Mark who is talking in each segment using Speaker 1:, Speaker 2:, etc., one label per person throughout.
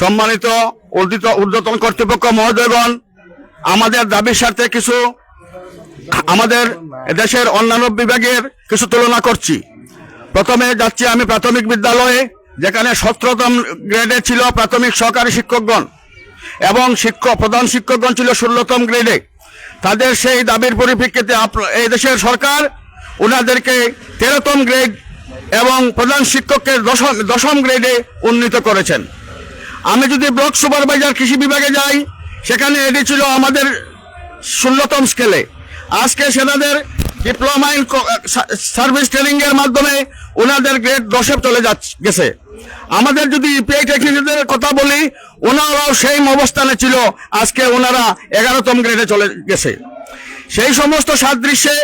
Speaker 1: সম্মানিত ঊর্ধ্বিত ঊর্ধ্বতন কর্তৃপক্ষ মহোদয়গণ, আমাদের দাবির সাথে কিছু আমাদের দেশের অন্যান্য বিভাগের কিছু তুলনা করছি। প্রথমে যাচ্ছি আমি প্রাথমিক বিদ্যালয়ে, যেখানে সতেরোতম গ্রেডে ছিল প্রাথমিক সহকারী শিক্ষকগণ এবং শিক্ষক প্রধান শিক্ষকগণ ছিল ষোলোতম গ্রেডে তাদের সেই দাবির পরিপ্রেক্ষিতে এই দেশের সরকার ওনাদেরকে তেরোতম গ্রেড এবং প্রধান শিক্ষককে দশম দশম গ্রেডে উন্নীত করেছেন। আমি যদি ব্লক সুপারভাইজার কৃষি বিভাগে যাই, সেখানে এটি ছিল আমাদের ষোলোতম স্কেলে। আজকে সেনাদের ডিপ্লোমা ইন সার্ভিস ট্রেনিং এর মাধ্যমে ওনাদের গ্রেড দশে চলে যাচ্ছে গেছে। আমাদের যদি ইপিআই টেকনিশিয়ানদের কথা বলি, ওনারাও সেই অবস্থানে ছিল, আজকে ওনারা এগারোতম গ্রেডে চলে গেছে। সেই সমস্ত সাদৃশ্যে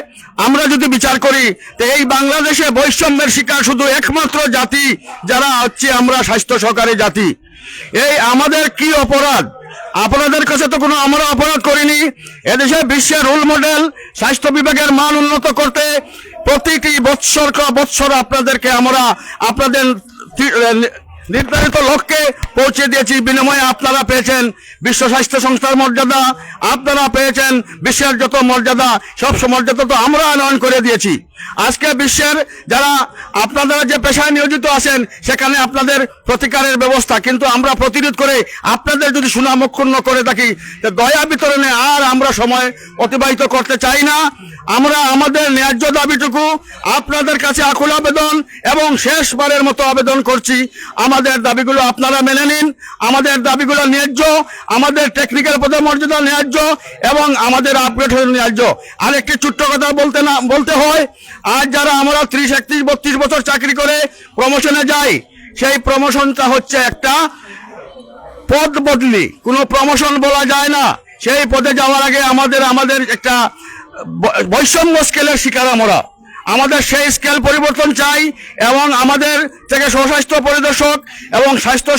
Speaker 1: আমরা যদি বিচার করি, তো এই বাংলাদেশে বৈষম্যের শিকার শুধু একমাত্র জাতি, যারা হচ্ছে আমরা স্বাস্থ্য সহকারী জাতি। এই আমাদের কি অপরাধ? আপনাদের কাছে তো কোনো আমরা অপরাধ করিনি। এদেশে বিশ্বের রোল মডেল স্বাস্থ্য বিভাগের মান উন্নত করতে প্রতিটি বৎসর বৎসর আপনাদেরকে আমরা আপনাদের নির্ধারিত লক্ষ্যে পৌঁছে দিয়েছি। বিনিময়ে আপনারা পেয়েছেন বিশ্ব স্বাস্থ্য সংস্থার মর্যাদা। আপনারা পেয়েছেন বিশ্বের যত মর্যাদা, সব মর্যাদা তো আমরা আনয়ন করে দিয়েছি। আজকে বিশ্বের যারা আপনারা যে পেশায় নিয়োজিত আছেন, সেখানে আপনাদের প্রতিকারের ব্যবস্থা। কিন্তু আমরা প্রতিরোধ করে আপনাদের যদি সুনামক্ষুণ্ণ করে থাকি দয়া বিতরণে আর আমরা সময় অতিবাহিত করতে চাই না। আমরা আমাদের ন্যায্য দাবিটুকু আপনাদের কাছে আকুল আবেদন এবং শেষবারের মতো আবেদন করছি। আমাদের দাবিগুলো আপনারা মেনে নিন। আমাদের দাবিগুলো ন্যায্য, আমাদের টেকনিক্যাল পদে মর্যাদা ন্যায্য এবং আমাদের আপগ্রেড ন্যায্য। আরেকটি ছোট্ট কথা বলতে না, বলতে হয় আজ যারা আমরা ত্রিশ, একত্রিশ, বত্রিশ বছর চাকরি করে প্রমোশনে যাই, সেই প্রমোশনটা হচ্ছে একটা পদ বদলি। কোনো প্রমোশন বলা যায় না। সেই পদে যাওয়ার আগে আমাদের আমাদের একটা বৈষম্য স্কেলের শিকার আমরা। আমাদের সেই স্কেল পরিবর্তন চাই এবং আমাদের থেকে স্বস্বাস্থ্য পরিদর্শক এবং স্বাস্থ্য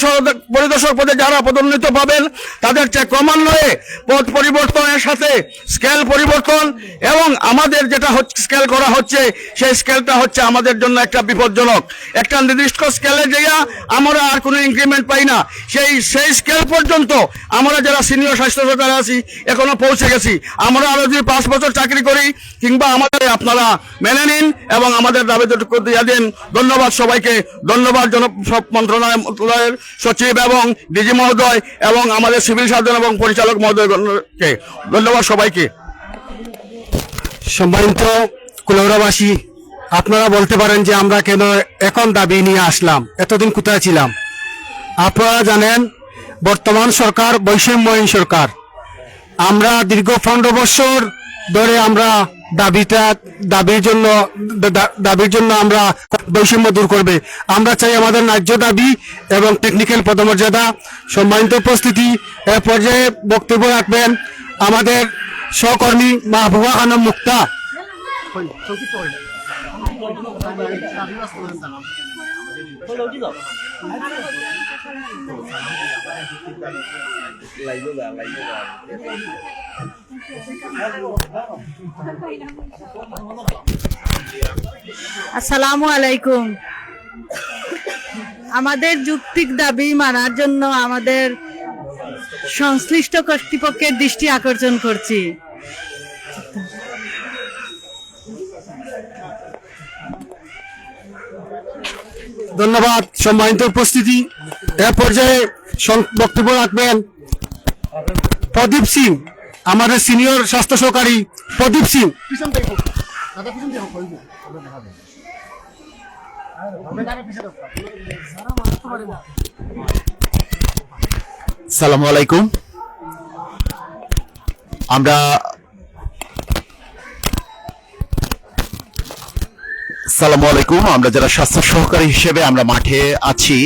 Speaker 1: পরিদর্শক পদে যারা পদোন্নতি পাবেন, তাদের চেয়ে ক্রমান্বয়ে পদ পরিবর্তনের সাথে স্কেল পরিবর্তন এবং আমাদের যেটা স্কেল করা হচ্ছে, সেই স্কেলটা হচ্ছে আমাদের জন্য একটা বিপজ্জনক। একটা নির্দিষ্ট স্কেলে যেয়া আমরা আর কোনো ইনক্রিমেন্ট পাই না। সেই সেই স্কেল পর্যন্ত আমরা যারা সিনিয়র স্বাস্থ্য সরকারে আছি, এখনও পৌঁছে গেছি। আমরা আরও যদি পাঁচ বছর চাকরি করি, কিংবা আমাদের আপনারা মেনে নিন এবং আমাদের দাবিটুকু দিয়ে দিন। ধন্যবাদ সবাইকে। ধন্যবাদ জন মন্ত্রণালয়ের সচিব এবং ডিজি মহোদয় এবং আমাদের সিভিল সার্জন এবং পরিচালক মহোদয়কে ধন্যবাদ সবাইকে।
Speaker 2: সম্মানিত কুলৌরাবাসী আপনারা বলতে পারেন যে আমরা কেন এখন দাবি নিয়ে আসলাম? এতদিন কোথায় ছিলাম? আপনারা জানেন, বর্তমান সরকার বৈষম্যহীন সরকার। আমরা দীর্ঘ পনেরো বছর ধরে আমরা দাবিটা, দাবির জন্য দাবির জন্য আমরা বৈষম্য দূর করবে। আমরা চাই আমাদের ন্যায্য দাবি এবং টেকনিক্যাল পদমর্যাদা, সম্মানিত উপস্থিতি। এ পর্যায়ে বক্তব্য রাখবেন আমাদের সহকর্মী মাহবুবা খানম মুক্তা।
Speaker 3: আসসালামু আলাইকুম। আমাদের যুক্তিক দাবি মানার জন্য আমাদের সংশ্লিষ্ট কর্তৃপক্ষের দৃষ্টি আকর্ষণ করছি।
Speaker 2: ধন্যবাদ সম্মানিত উপস্থিতি। এ পর্যায়ে সং- বক্তব্য রাখবেন প্রদীপ সিং, আমাদের সিনিয়র স্বাস্থ্য সহকারী প্রদীপ সিং।
Speaker 4: সালামু আলাইকুম। আমরা সালামু আলাইকুম। আমরা যারা স্বাস্থ্য সহকারী হিসেবে আমরা মাঠে আছি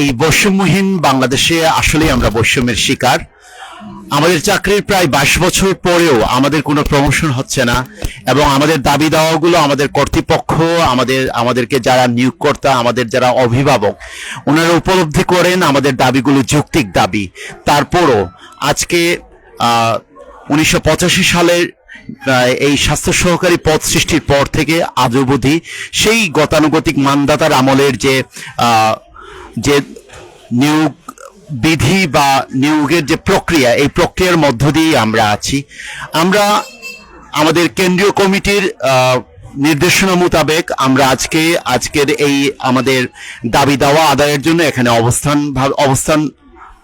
Speaker 4: এই বৈষম্যহীন বাংলাদেশে আসলেই আমরা বৈষম্যের শিকার। আমাদের চাকরির প্রায় বাইশ বছর পরেও আমাদের কোনো প্রমোশন হচ্ছে না এবং আমাদের দাবি দাওয়াগুলো আমাদের কর্তৃপক্ষ, আমাদের, আমাদেরকে যারা নিয়োগকর্তা, আমাদের যারা অভিভাবক, ওনারা উপলব্ধি করেন আমাদের দাবিগুলো যৌক্তিক দাবি। তারপরও আজকে উনিশশো পঁচাশি সালের এই স্বাস্থ্য সহকারী পদ সৃষ্টির পর থেকে আজ অবধি সেই গতানুগতিক মানদাতার আমলের যে যে নিয়োগ বিধি বা নিয়োগের যে প্রক্রিয়া, এই প্রক্রিয়ার মধ্য দিয়ে আমরা আছি। আমরা আমাদের কেন্দ্রীয় কমিটির নির্দেশনা মোতাবেক আমরা আজকে, আজকের এই আমাদের দাবি দাওয়া আদায়ের জন্য এখানে অবস্থান অবস্থান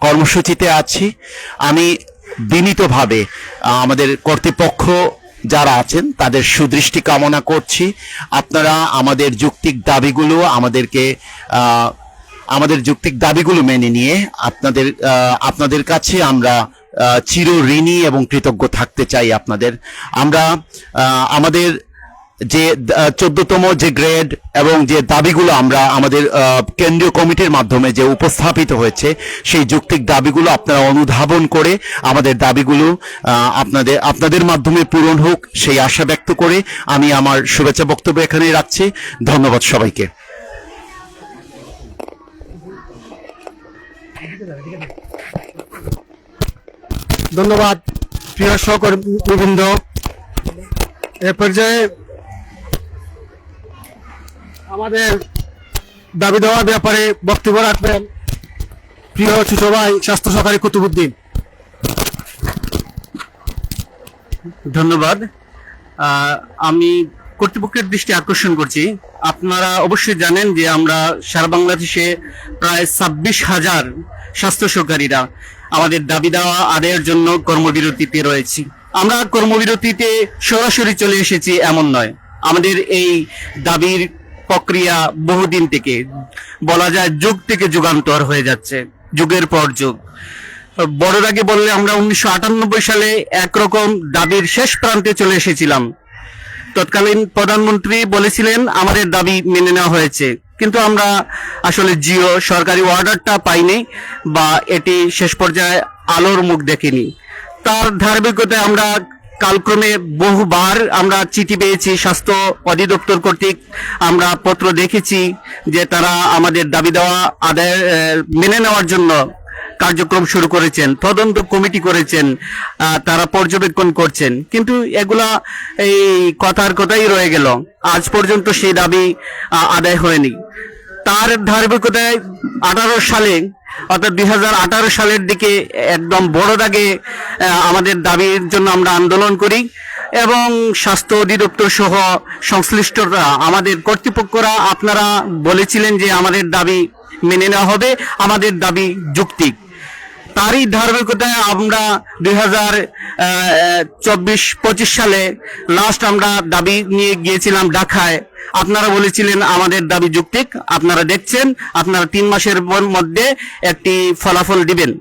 Speaker 4: কর্মসূচিতে আছি। আমি বিনীতভাবে আমাদের কর্তৃপক্ষ যারা আছেন, তাদের সুদৃষ্টি কামনা করছি। আপনারা আমাদের যৌক্তিক দাবিগুলো আমাদেরকে আমাদের যৌক্তিক দাবিগুলো মেনে নিয়ে আপনাদের আপনাদের কাছে আমরা চির ঋণী এবং কৃতজ্ঞ থাকতে চাই আপনাদের। আমরা আমাদের যে চোদ্দতম যে গ্রেড এবং যে দাবিগুলো আমরা আমাদের কেন্দ্রীয় কমিটির মাধ্যমে যে উপস্থাপিত হয়েছে, সেই যৌক্তিক দাবিগুলো আপনারা অনুধাবন করে আমাদের দাবিগুলো আপনাদের আপনাদের মাধ্যমে পূরণ হোক সেই আশা ব্যক্ত করে আমি আমার শুভেচ্ছা বক্তব্য এখানে রাখছি। ধন্যবাদ সবাইকে।
Speaker 2: ধন্যবাদ, প্রিয় সহকর্মীবৃন্দ এ পর্যায়ে আমাদের দাবি দেওয়ার ব্যাপারে বক্তব্য রাখবেন প্রিয় ছোট স্বাস্থ্য সহকারী কুতুবুদ্দিন।
Speaker 5: ধন্যবাদ। আমি কর্তৃপক্ষের দৃষ্টি আকর্ষণ করছি। আপনারা অবশ্যই জানেন যে আমরা সারা বাংলাদেশে প্রায় ছাব্বিশ হাজার স্বাস্থ্য সহকারীরা আমাদের দাবি দেওয়া আদায়ের জন্য কর্মবিরতিতে রয়েছি। আমরা কর্মবিরতিতে সরাসরি চলে এসেছি এমন নয়। আমাদের এই দাবির প্রক্রিয়া বহুদিন থেকে, বলা যায় যুগ থেকে যুগান্তর হয়ে যাচ্ছে, যুগের পর যুগ। বড়দাকে বললে আমরা উনিশশো আটানব্বই সালে একরকম দাবির শেষ প্রান্তে চলে এসেছিলাম। তৎকালীন প্রধানমন্ত্রী বলেছিলেন, আমাদের দাবি মেনে নেওয়া হয়েছে। কিন্তু আমরা আসলে জিও সরকারি অর্ডারটা পাইনি বা এটি শেষ পর্যায়ে আলোর মুখ দেখেনি। তার ধারাবাহিকতায় আমরা কালক্রমে বহুবার আমরা চিঠি পেয়েছি, স্বাস্থ্য অধিদপ্তর কর্তৃক আমরা পত্র দেখেছি যে তারা আমাদের দাবি দেওয়া আদায় মেনে নেওয়ার জন্য কার্যক্রম শুরু করেছেন, তদন্ত কমিটি করেছেন তারা পর্যবেক্ষণ করছেন। কিন্তু এগুলা এই কথার কথাই রয়ে গেল। আজ পর্যন্ত সেই দাবি আদায় হয়নি। তার ধারাবাহিকতায় আঠারো সালে, অর্থাৎ দুই হাজার আঠারো সালের দিকে একদম বড় দাগে আমাদের দাবির জন্য আমরা আন্দোলন করি এবং স্বাস্থ্য অধিদপ্তর সহ সংশ্লিষ্টরা, আমাদের কর্তৃপক্ষরা আপনারা বলেছিলেন যে আমাদের দাবি মেনে নেওয়া হবে, আমাদের দাবি যুক্তিক তারই ধারাবাহিকতায় আমরা দুই হাজার চব্বিশ, পঁচিশ সালে লাস্ট আমরা দাবি নিয়ে গিয়েছিলাম ঢাকায়। আপনারা বলেছিলেন আমাদের দাবি যুক্তিক, আপনারা দেখছেন, আপনারা তিন মাসের মধ্যে একটি ফলাফল দিবেন।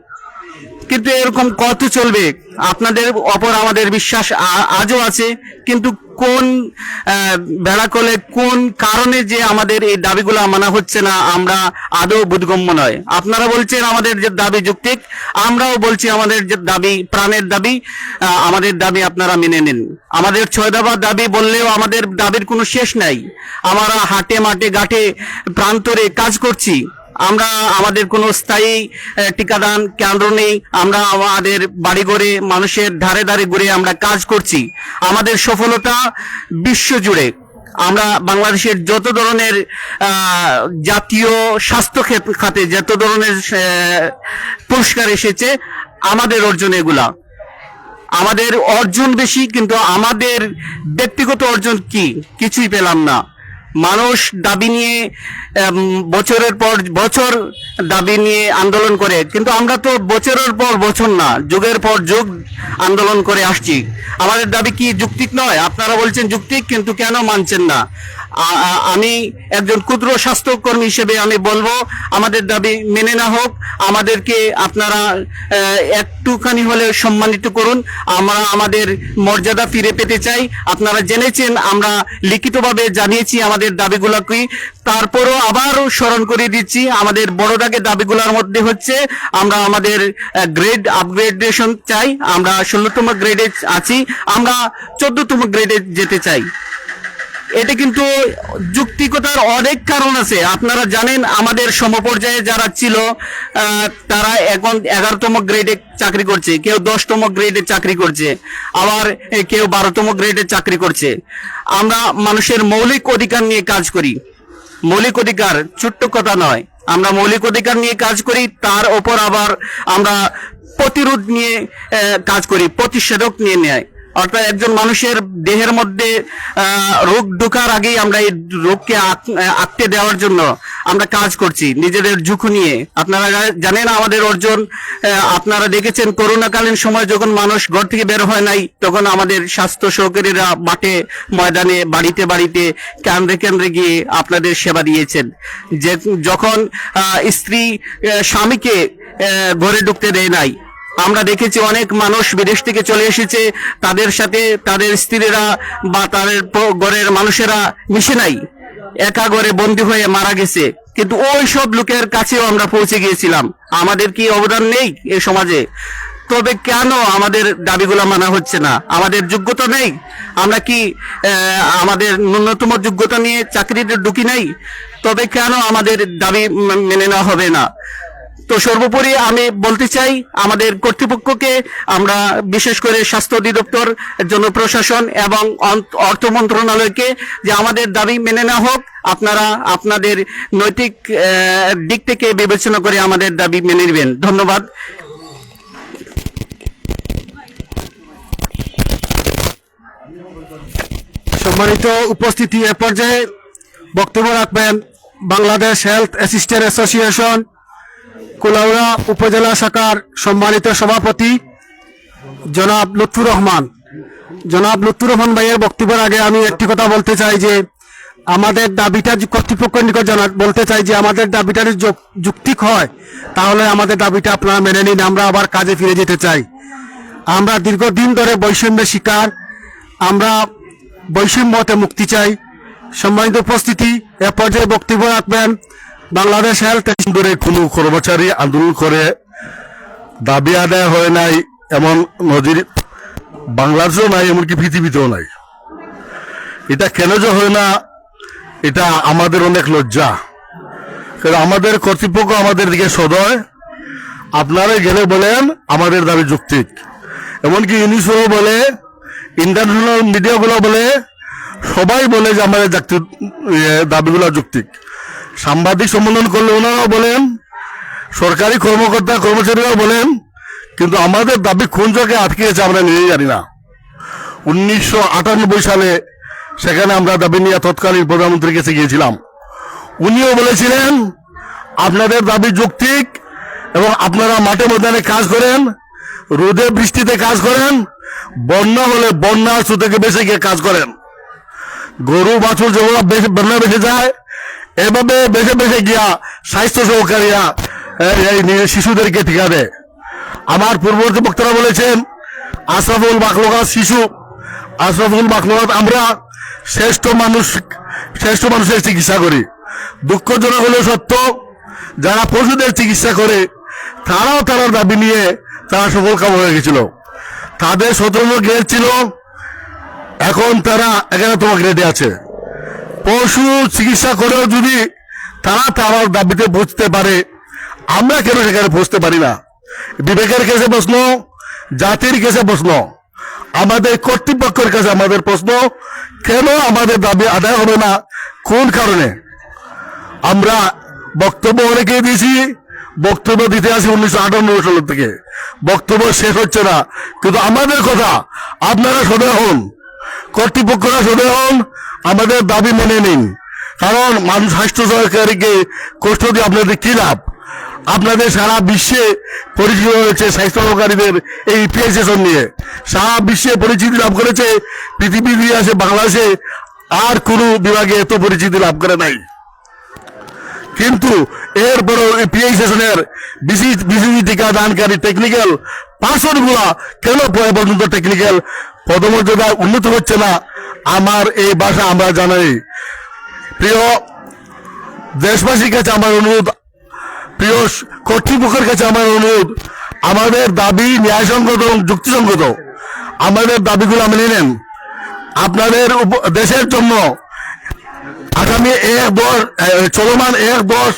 Speaker 5: কিন্তু এরকম কত চলবে? আপনাদের অপর আমাদের বিশ্বাস আজও আছে কিন্তু কোন আহ, বেড়াকলে কোন কারণে যে আমাদের এই দাবিগুলো মানা হচ্ছে না আমরা আদৌ বোধগম্য নয়। আপনারা বলছেন আমাদের যে দাবি যুক্তিক আমরাও বলছি আমাদের যে দাবি প্রাণের দাবি আমাদের দাবি আপনারা মেনে নিন। আমাদের ছয় দফা দাবি বললেও আমাদের দাবির কোনো শেষ নাই। আমরা হাটে মাঠে ঘাটে প্রান্তরে কাজ করছি। আমরা আমাদের কোনো স্থায়ী টিকাদান কেন্দ্র নেই। আমরা আমাদের বাড়ি ঘরে মানুষের ধারে ধারে ঘুরে আমরা কাজ করছি। আমাদের সফলতা বিশ্ব জুড়ে। আমরা বাংলাদেশের যত ধরনের জাতীয় স্বাস্থ্য খাতে যত ধরনের পুরস্কার এসেছে, আমাদের অর্জন এগুলা। আমাদের অর্জন বেশি, কিন্তু আমাদের ব্যক্তিগত অর্জন কি? কিছুই পেলাম না। মানুষ দাবি নিয়ে বছরের পর বছর দাবি নিয়ে আন্দোলন করে। কিন্তু আমরা তো বছরের পর বছর না, যুগের পর যুগ আন্দোলন করে আসছি। আমাদের দাবি কি যুক্তিক নয়? আপনারা বলছেন যুক্তিক, কিন্তু কেন মানছেন না? আমি একজন ক্ষুদ্র স্বাস্থ্যকর্মী হিসেবে আমি বলব, আমাদের দাবি মেনে না হোক, আমাদেরকে আপনারা একটুখানি হলে সম্মানিত করুন। আমরা আমাদের মর্যাদা ফিরে পেতে চাই। আপনারা জেনেছেন, আমরা লিখিতভাবে জানিয়েছি আমাদের দাবিগুলো কি। তারপরও আবারও স্মরণ করে দিচ্ছি, আমাদের বড় দাবিগুলোর মধ্যে হচ্ছে, আমরা আমাদের গ্রেড আপগ্রেডেশন চাই। আমরা ষোলোতম গ্রেডে আছি, আমরা চোদ্দতম গ্রেডে যেতে চাই। এটা কিন্তু যুক্তিকতার অনেক কারণ আছে। আপনারা জানেন, আমাদের সমপর্যায়ে যারা ছিল তারা এখন এগারোতম গ্রেডে চাকরি করছে, কেউ দশতম গ্রেডে চাকরি করছে, আবার কেউ বারোতম গ্রেডে চাকরি করছে। আমরা মানুষের মৌলিক অধিকার নিয়ে কাজ করি। মৌলিক অধিকার ছোট্ট কথা নয়। আমরা মৌলিক অধিকার নিয়ে কাজ করি, তার ওপর আবার আমরা প্রতিরোধ নিয়ে কাজ করি, প্রতিষেধক নিয়ে নেয়। অর্থাৎ একজন মানুষের দেহের মধ্যে রোগ ঢোকার আগেই আমরা এই রোগকে আক- আহ, আটকে দেওয়ার জন্য আমরা কাজ করছি নিজেদের ঝুঁকি নিয়ে। আপনারা জানেন আমাদের অর্জন আপনারা দেখেছেন করোনাকালীন সময় যখন মানুষ ঘর থেকে বের হয় নাই তখন আমাদের স্বাস্থ্য সহকারীরা মাঠে ময়দানে বাড়িতে বাড়িতে কেন্দ্রে কেন্দ্রে গিয়ে আপনাদের সেবা দিয়েছেন। যে যখন স্ত্রী স্বামীকে ঘরে ঢুকতে দেয় নাই আমরা দেখেছি অনেক মানুষ বিদেশ থেকে চলে এসেছে, তাদের সাথে তাদের স্ত্রীরা বা তাদের ঘরের মানুষেরা মিশে নাই। একা ঘরে বন্দী হয়ে মারা গেছে। কিন্তু ওই সব লোকের কাছেও আমরা পৌঁছে গিয়েছিলাম। আমাদের কি অবদান নেই এই সমাজে? তবে কেন আমাদের দাবিগুলো মানা হচ্ছে না? আমাদের যোগ্যতা নেই? আমরা কি আমাদের ন্যূনতম যোগ্যতা নিয়ে চাকরিতে ঢুকি নাই? তবে কেন আমাদের দাবি মেনে নেওয়া হবে না? তো সর্বোপরি আমি বলতে চাই, আমাদের কর্তৃপক্ষকে আমরা বিশেষ করে স্বাস্থ্য অধিদপ্তর, জনপ্রশাসন এবং অর্থ মন্ত্রণালয়কে যে আমাদের দাবি মেনে নেওয়া হোক, আপনারা আপনাদের নৈতিক দিক থেকে বিবেচনা করে আমাদের দাবি মেনে নেবেন। ধন্যবাদ।
Speaker 2: সম্মানিত উপস্থিতি এ পর্যায়ে বক্তব্য রাখবেন Bangladesh health assistant association Kulaura upazila শাখার সম্মানিত সভাপতি জনাব লুৎফুর রহমান। জনাব লুৎফুর রহমান ভাইয়ের বক্তব্যের আগে আমি একটি কথা বলতে চাই যে, আমাদের দাবিটা কর্তৃপক্ষের নিকট জানা বলতে চাই যে, আমাদের দাবিটা যুক্তিক হয়, তাহলে আমাদের দাবিটা আপনারা মেনে নিন, আমরা আবার কাজে ফিরে যেতে চাই। আমরা দীর্ঘদিন ধরে বৈষম্যের শিকার, আমরা বৈষম্য হতে মুক্তি চাই। সম্মানিত উপস্থিতি, এ পর্যায়ে বক্তব্য রাখবেন বাংলাদেশ হেলথ
Speaker 6: ধরে কোনো কর্মচারী আন্দোলন করে দাবি আদায় হয় নাই এমন নজির বাংলাদেশেও নাই এমনকি পৃথিবীতেও নাই। এটা কেন যে হয় না এটা আমাদের অনেক লজ্জা। কারণ আমাদের কর্তৃপক্ষ আমাদের দিকে সদয়। আপনারা গেলে বলেন আমাদের দাবি যুক্তিক। এমনকি ইউনিসো বলে ইন্টারন্যাশনাল মিডিয়াগুলো বলে সবাই বলে যে আমাদের ইয়ে, দাবিগুলো যুক্তিক। সাংবাদিক সম্মেলন করলে ওনারাও বলেন, সরকারি কর্মকর্তা, কর্মচারীরাও বলেন, কিন্তু আমাদের দাবি কোন জায়গায় আটকেছে আমরা নিজেই জানি না। উনিশশো আটানব্বই সালে সেখানে আমরা দাবি নিয়ে তৎকালীন প্রধানমন্ত্রীর কাছে গিয়েছিলাম। উনিও বলেছিলেন, আপনাদের দাবি যৌক্তিক এবং আপনারা মাঠে ময়দানে কাজ করেন, রোদে বৃষ্টিতে কাজ করেন, বন্যা হলে বন্যা থেকে বেঁচে গিয়ে কাজ করেন। গরু, বাছুর যেগুলো বন্যা বেঁচে যায় এভাবে বেঁচে বেঁচে গিয়া স্বাস্থ্য সহকারীরা এই- শিশুদেরকে দেয় আমার পূর্ববর্তী বক্তারা বলেছেন, আশরাফুল বাকলোকাত শিশু, আশরাফুল বাকলোকাত আমরা শ্রেষ্ঠ মানুষ, শ্রেষ্ঠ মানুষের চিকিৎসা করি। দুঃখজনক হলেও সত্য, যারা পশুদের চিকিৎসা করে, তারাও তারা দাবি নিয়ে তারা সফল কাম হয়ে গেছিল। তাদের স্বতন্ত্র গ্রেড ছিল, এখন তারা এগারোতম গ্রেডে আছে। পশু চিকিৎসা করেও যদি তারা তার দাবিতে বুঝতে পারে, আমরা কেন সেখানে বুঝতে পারি না? বিবেকের কাছে প্রশ্ন, জাতির কাছে প্রশ্ন, আমাদের কর্তৃপক্ষের কাছে আমাদের প্রশ্ন, কেন আমাদের দাবি আদায় হবে না? কোন কারণে? আমরা বক্তব্য অনেকেই দিয়েছি, বক্তব্য দিতে আসি উনিশশো আটানব্বই সাল থেকে। বক্তব্য শেষ হচ্ছে না, কিন্তু আমাদের কথা আপনারা সদয় হন। কর্তৃপক্ষরা হন আমাদের দাবি মেনে নিন। কারণ মানুষ স্বাস্থ্য সহকারীকে কষ্ট দিয়ে আপনাদের কি লাভ? আপনাদের সারা বিশ্বে পরিচিত হয়েছে স্বাস্থ্য সহকারীদের এই পিএসএসন নিয়ে। সারা বিশ্বে পরিচিতি লাভ করেছে পৃথিবীর ইতিহাসে, বাংলাদেশে আর কোনো বিভাগে এত পরিচিতি লাভ করে নাই। কিন্তু এরপরও পিএই সেশনের বিসিবি টিকা দানকারী টেকনিক্যাল পার্সনগুলা কেন পর্যন্ত টেকনিক্যাল পদমর্যাদায় উন্নত হচ্ছে না? আমার এই ভাষা আমরা জানাই। প্রিয় দেশবাসীর কাছে আমার অনুরোধ, প্রিয় কর্তৃপক্ষের কাছে আমার অনুরোধ, আমাদের দাবি ন্যায়সঙ্গত এবং যুক্তিসঙ্গত। আমাদের দাবিগুলো মেনে নেন। আপনাদের দেশের জন্য আগামী এক দশ চলমান এক দশ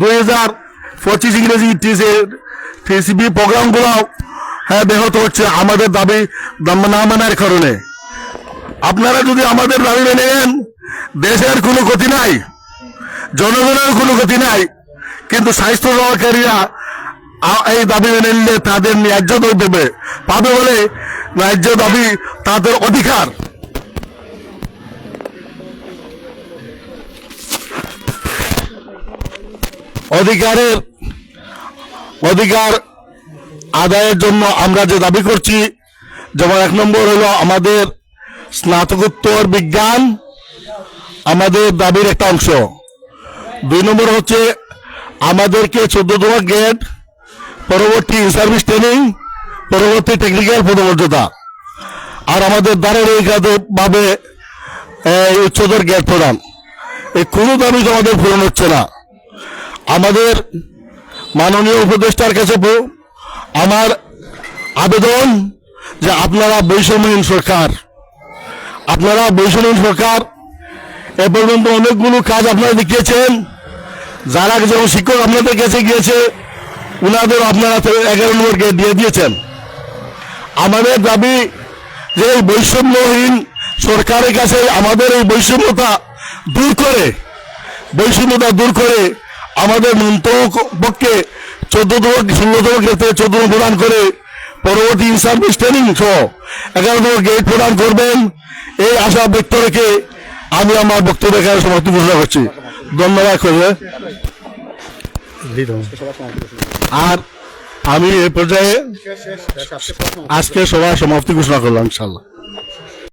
Speaker 6: দুই হাজার পঁচিশ ইংরেজি টিসিবি প্রোগ্রামগুলো হ্যাঁ ব্যাহত হচ্ছে আমাদের দাবি না মানার কারণে। আপনারা যদি আমাদের দাবি মেনে নেন, দেশের কোনো ক্ষতি নাই, জনগণের কোনো ক্ষতি নাই, কিন্তু স্বাস্থ্য সহকারীরা এই দাবি মেনে নিলে তাদের ন্যায্য দেবে। পাবে বলে ন্যায্য দাবি তাদের অধিকার। অধিকারের অধিকার আদায়ের জন্য আমরা যে দাবি করছি, যেমন এক নম্বর হলো আমাদের স্নাতকোত্তর বিজ্ঞান আমাদের দাবির একটা অংশ। দুই নম্বর হচ্ছে আমাদেরকে চোদ্দতম গেট পরবর্তী সার্ভিস ট্রেনিং পরবর্তী টেকনিক্যাল পদমর্যাদা। আর আমাদের ধারাবাহিকভাবে ভাবে, এই উচ্চতর গেট প্রদান। এই কোনো দাবি আমাদের পূরণ হচ্ছে না। আমাদের মাননীয় উপদেষ্টার কাছে আমার আবেদন যে আপনারা বৈষম্যহীন সরকার, আপনারা বৈষম্যহীন সরকার, এ পর্যন্ত অনেকগুলো কাজ আপনারা দেখিয়েছেন। যারা যেমন শিক্ষক আপনাদের কাছে গিয়েছে ওনাদের আপনারা এগারো নম্বর গেট দিয়ে দিয়েছেন। আমাদের দাবি যে এই বৈষম্যহীন সরকারের কাছে আমাদের এই বৈষম্যতা দূর করে, বৈষম্যতা দূর করে আমাদের মন্ত্রপক্ষে চোদ্দতম ষোলোতম ক্ষেত্রে চোদ্দতম প্রদান করে পরবর্তী সার্ভিস ট্রেনিং সহ এগারোতম গেট প্রদান করবেন। এই আশা ব্যক্ত রেখে আমি আমার বক্তব্য এখানে সমাপ্তি ঘোষণা করছি। ধন্যবাদ করে। আর আমি এ পর্যায়ে আজকে সভা সমাপ্তি ঘোষণা করলাম ইনশাল্লাহ